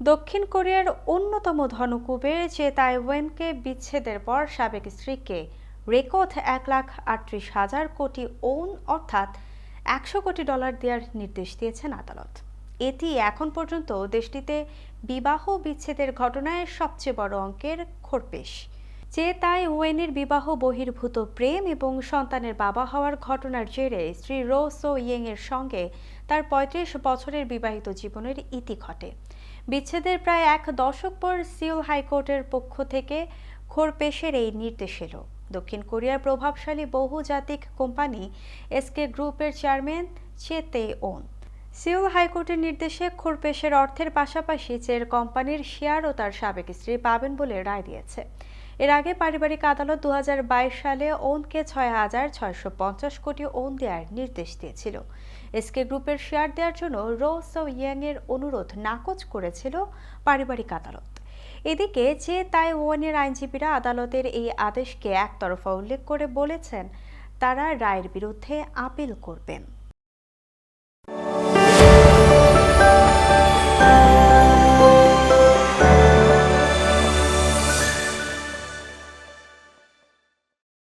দক্ষিণ কোরিয়ার অন্যতম ধনকুবের যে তাইওয়ানকে বিচ্ছেদের পর সাবেক স্ত্রীকে রেকর্ড এক লাখ আটত্রিশ হাজার কোটি ওন অর্থাৎ একশো কোটি ডলার দেওয়ার নির্দেশ দিয়েছেন আদালত। এটি এখন পর্যন্ত দেশটিতে বিবাহ বিচ্ছেদের ঘটনায় সবচেয়ে বড় অঙ্কের খোরপেশ। যে তাই ওয়েনের বিবাহ বহির্ভূত প্রেম এবং সন্তানের বাবা হওয়ার ঘটনার জেরে স্ত্রী রো সো ইয়েং এর সঙ্গে তার পঁয়ত্রিশ বছরের বিবাহিত জীবনের ইতি ঘটে। বিচ্ছেদের প্রায় এক দশক পর সিউল হাইকোর্টের পক্ষ থেকে খোরপেশের এই নির্দেশ এলো। দক্ষিণ কোরিয়ার প্রভাবশালী বহুজাতিক কোম্পানি এসকে গ্রুপের chairman Chey Tae won. Seoul হাইকোর্টের নির্দেশে খোরপেশের অর্থের পাশাপাশি চের কোম্পানির শেয়ারও তার সাবেক স্ত্রী পাবেন বলে রায় দিয়েছে। এর আগে পারিবারিক আদালত দু হাজার বাইশ সালে ওনকে ছয় হাজার ছয়শো পঞ্চাশ কোটি ওন দেওয়ার নির্দেশ দিয়েছিল। এসকে গ্রুপের শেয়ার দেওয়ার জন্য রো সো এর অনুরোধ নাকচ করেছিল পারিবারিক আদালত। এদিকে যে তাই ওয়ানের আইনজীবীরা আদালতের এই আদেশকে একতরফা উল্লেখ করে বলেছেন, তারা রায়ের বিরুদ্ধে আপিল করবেন।